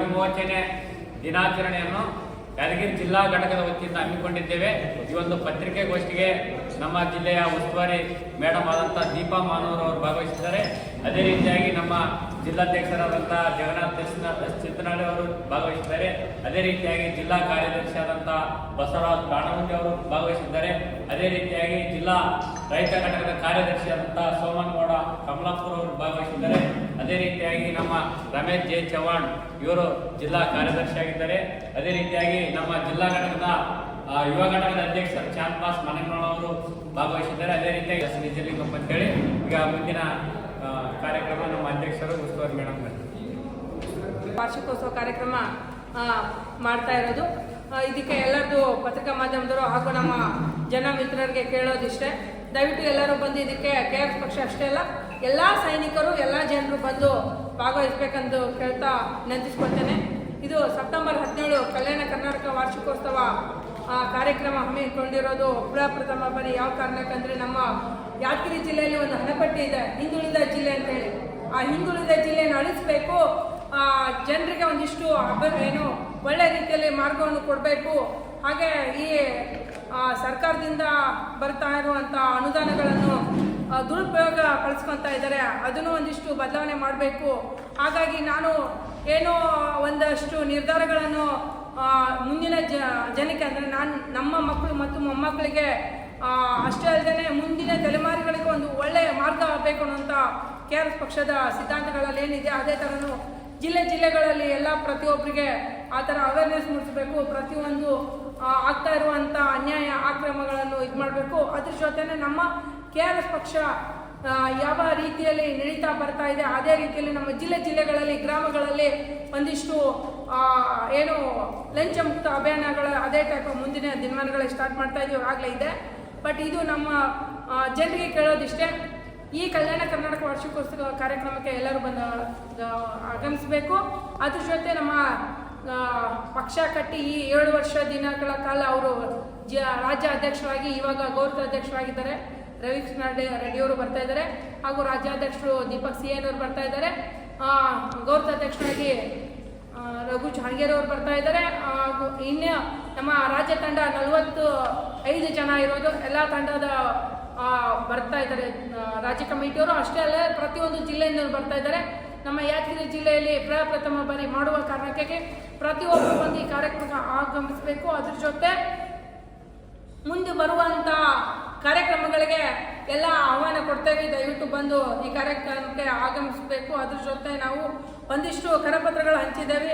ವಿಮೋಚನೆ ದಿನಾಚರಣೆಯನ್ನು ಯಾದಗಿರಿ ಜಿಲ್ಲಾ ಘಟಕದ ವತಿಯಿಂದ ಹಮ್ಮಿಕೊಂಡಿದ್ದೇವೆ. ಈ ಒಂದು ಪತ್ರಿಕೆಗೋಷ್ಠಿಗೆ ನಮ್ಮ ಜಿಲ್ಲೆಯ ಉಸ್ತುವಾರಿ ಮೇಡಮ್ ಆದಂಥ ದೀಪಾ ಮಾನವರು ಅವರು ಭಾಗವಹಿಸಿದ್ದಾರೆ. ಅದೇ ರೀತಿಯಾಗಿ ನಮ್ಮ ಜಿಲ್ಲಾಧ್ಯಕ್ಷರಾದಂಥ ಜಗನ್ನಾಥ್ ಚಿತ್ರನಾಳಿ ಅವರು ಭಾಗವಹಿಸಿದ್ದಾರೆ. ಅದೇ ರೀತಿಯಾಗಿ ಜಿಲ್ಲಾ ಕಾರ್ಯದರ್ಶಿಯಾದಂಥ ಬಸವರಾಜ್ ಕಾಣಮುಂಡಿ ಅವರು ಭಾಗವಹಿಸಿದ್ದಾರೆ. ಅದೇ ರೀತಿಯಾಗಿ ಜಿಲ್ಲಾ ರೈತ ಘಟಕದ ಕಾರ್ಯದರ್ಶಿಯಾದಂಥ ಸೋಮನ್ ಸೋಮನಗೌಡ ಕಮಲಾಪುರ ಅವರು ಭಾಗವಹಿಸಿದ್ದಾರೆ. ಅದೇ ರೀತಿಯಾಗಿ ನಮ್ಮ ರಮೇಶ್ ಜೆ ಚವಾಣ್ ಇವರು ಜಿಲ್ಲಾ ಕಾರ್ಯದರ್ಶಿಯಾಗಿದ್ದಾರೆ. ಅದೇ ರೀತಿಯಾಗಿ ನಮ್ಮ ಜಿಲ್ಲಾ ಘಟಕದ ಯುವ ಘಟಕದ ಅಧ್ಯಕ್ಷ ಚಾಂದ್ ಬಾಸ್ ಅವರು ಭಾಗವಹಿಸಿದ್ದಾರೆ. ಅದೇ ರೀತಿಯಾಗಿ ಎಸ್ ನಿಜಲಿಂಗಪ್ಪ ಹೇಳಿ ಈಗ ಮುಂದಿನ ಕಾರ್ಯಕ್ರಮ ನಮ್ಮ ಅಧ್ಯಕ್ಷರು ಉಸ್ತುವಾರಿ ಮೇಡಮ್ ವಾರ್ಷಿಕೋತ್ಸವ ಕಾರ್ಯಕ್ರಮ ಮಾಡ್ತಾ ಇರೋದು. ಇದಕ್ಕೆ ಎಲ್ಲರದು ಪತ್ರಿಕಾ ಮಾಧ್ಯಮದವರು ಹಾಗೂ ನಮ್ಮ ಜನ ಮಿತ್ರರಿಗೆ ಕೇಳೋದಿಷ್ಟೇ. ದಯವಿಟ್ಟು ಎಲ್ಲರೂ ಬಂದು ಇದಕ್ಕೆ ಕೆ ಪಕ್ಷ ಅಷ್ಟೇ ಅಲ್ಲ, ಎಲ್ಲ ಸೈನಿಕರು, ಎಲ್ಲ ಬಂದು ಭಾಗವಹಿಸ್ಬೇಕೆಂದು ಕೇಳ್ತಾ ವಿನಂತಿಸ್ಕೊಳ್ತೇನೆ ಇದು ಸೆಪ್ಟೆಂಬರ್ ಹದಿನೇಳು ಕಲ್ಯಾಣ ಕರ್ನಾಟಕ ವಾರ್ಷಿಕೋತ್ಸವ ಕಾರ್ಯಕ್ರಮ ಹಮ್ಮಿಕೊಂಡಿರೋದು. ಪ್ರಪ್ರಥಮ ಬಾರಿ ಯಾವ ಕಾರಣಕ್ಕಂದ್ರೆ ನಮ್ಮ ಯಾದಗಿರಿ ಜಿಲ್ಲೆಯಲ್ಲಿ ಒಂದು ಹಣಪಟ್ಟಿ ಇದೆ, ಹಿಂದುಳಿದ ಜಿಲ್ಲೆ ಅಂತೇಳಿ. ಆ ಹಿಂದುಳಿದ ಜಿಲ್ಲೆಯನ್ನು ಅಳಿಸ್ಬೇಕು. ಜನರಿಗೆ ಒಂದಿಷ್ಟು ಏನು ಒಳ್ಳೆ ರೀತಿಯಲ್ಲಿ ಮಾರ್ಗವನ್ನು ಕೊಡಬೇಕು. ಹಾಗೆ ಈ ಸರ್ಕಾರದಿಂದ ಬರ್ತಾ ಇರುವಂಥ ಅನುದಾನಗಳನ್ನು ದುರುಪಯೋಗ ಪಡಿಸ್ಕೊತಾ ಇದ್ದಾರೆ, ಅದನ್ನು ಒಂದಿಷ್ಟು ಬದಲಾವಣೆ ಮಾಡಬೇಕು. ಹಾಗಾಗಿ ನಾನು ಏನೋ ಒಂದಷ್ಟು ನಿರ್ಧಾರಗಳನ್ನು ಮುಂದಿನ ಜ, ಜನಕ್ಕೆ ಅಂದರೆ ನಾನು ನಮ್ಮ ಮಕ್ಕಳು ಮತ್ತು ಮೊಮ್ಮಕ್ಕಳಿಗೆ ಅಷ್ಟೇ ಅಲ್ಲದೆ ಮುಂದಿನ ತಲೆಮಾರುಗಳಿಗೆ ಒಂದು ಒಳ್ಳೆಯ ಮಾರ್ಗ ಬೇಕು ಅನ್ನೋಂಥ ಕೆ ಆರ್ ಎಸ್ ಪಕ್ಷದ ಸಿದ್ಧಾಂತಗಳಲ್ಲಿ ಏನಿದೆ, ಅದೇ ಥರನೂ ಜಿಲ್ಲೆ ಜಿಲ್ಲೆಗಳಲ್ಲಿ ಎಲ್ಲ ಪ್ರತಿಯೊಬ್ಬರಿಗೆ ಆ ಥರ ಅವೇರ್ನೆಸ್ ಮೂಡಿಸಬೇಕು, ಪ್ರತಿಯೊಂದು ಆಗ್ತಾ ಇರುವಂಥ ಅನ್ಯಾಯ ಆಕ್ರಮಗಳನ್ನು ಇದು ಮಾಡಬೇಕು ಅದ್ರ ಜೊತೆನೆ ನಮ್ಮ ಕೆ ಆರ್ ಎಸ್ ಪಕ್ಷ ಯಾವ ರೀತಿಯಲ್ಲಿ ನಡೀತಾ ಬರ್ತಾ ಇದೆ, ಅದೇ ರೀತಿಯಲ್ಲಿ ನಮ್ಮ ಜಿಲ್ಲೆ ಜಿಲ್ಲೆಗಳಲ್ಲಿ, ಗ್ರಾಮಗಳಲ್ಲಿ ಒಂದಿಷ್ಟು ಏನು ಲಂಚ ಮುಕ್ತ ಅಭಿಯಾನಗಳ ಅದೇ ಟೈಪ್ ಮುಂದಿನ ದಿನಮಾನಗಳಲ್ಲಿ ಸ್ಟಾರ್ಟ್ ಮಾಡ್ತಾ ಇದೀವಿ, ಆಗಲೇ ಇದೆ. ಬಟ್ ಇದು ನಮ್ಮ ಜನರಿಗೆ ಕೇಳೋದಿಷ್ಟೇ. ಈ ಕಲ್ಯಾಣ ಕರ್ನಾಟಕ ವಾರ್ಷಿಕೋತ್ಸವ ಕಾರ್ಯಕ್ರಮಕ್ಕೆ ಎಲ್ಲರೂ ಬಂದು ಆಗಮಿಸಬೇಕು. ಅದ್ರ ಜೊತೆ ನಮ್ಮ ಪಕ್ಷ ಕಟ್ಟಿ ಈ ಏಳು ವರ್ಷ ದಿನಗಳ ಕಾಲ ಅವರು ಜ ರಾಜ್ಯ ಅಧ್ಯಕ್ಷರಾಗಿ ಇವಾಗ ಗೌರವ ಅಧ್ಯಕ್ಷರಾಗಿದ್ದಾರೆ ರವಿಕೃಷ್ಣ ರೆಡ್ಡಿ ಅವರು ಬರ್ತಾ ಇದ್ದಾರೆ. ಹಾಗೂ ರಾಜ್ಯಾಧ್ಯಕ್ಷರು ದೀಪಕ್ ಸಿ ಎನ್ ಅವರು ಬರ್ತಾ ಇದ್ದಾರೆ. ಆ, ಗೌರವ ಅಧ್ಯಕ್ಷರಾಗಿ ರಘು ಜಾಂಗೀರ್ ಅವರು ಬರ್ತಾ ಇದ್ದಾರೆ. ಹಾಗೂ ಇನ್ನು ನಮ್ಮ ರಾಜ್ಯ ತಂಡ ನಲವತ್ತು ಐದು ಜನ ಇರೋದು. ಎಲ್ಲ ತಂಡದ ಬರ್ತಾ ಇದ್ದಾರೆ ರಾಜ್ಯ ಕಮಿಟಿಯವರು. ಅಷ್ಟೇ ಅಲ್ಲ ಪ್ರತಿಯೊಂದು ಜಿಲ್ಲೆಯಿಂದ ಬರ್ತಾ ಇದ್ದಾರೆ. ನಮ್ಮ ಯಾದಗಿರಿ ಜಿಲ್ಲೆಯಲ್ಲಿ ಪ್ರಪ್ರಥಮ ಬಾರಿ ಮಾಡುವ ಕಾರಣಕ್ಕೆ ಪ್ರತಿಯೊಬ್ಬರು ಬಂದು ಈ ಕಾರ್ಯಕ್ರಮ ಆಗಮಿಸಬೇಕು. ಅದ್ರ ಜೊತೆ ಮುಂದೆ ಬರುವಂತ ಕಾರ್ಯಕ್ರಮಗಳಿಗೆ ಎಲ್ಲ ಆಹ್ವಾನ ಕೊಡ್ತೇವೆ. ದಯವಿಟ್ಟು ಬಂದು ಈ ಕಾರ್ಯಕ್ರಮಕ್ಕೆ ಆಗಮಿಸಬೇಕು. ಅದ್ರ ಜೊತೆ ನಾವು ಒಂದಿಷ್ಟು ಕರಪತ್ರಗಳು ಹಂಚಿದ್ದೇವೆ.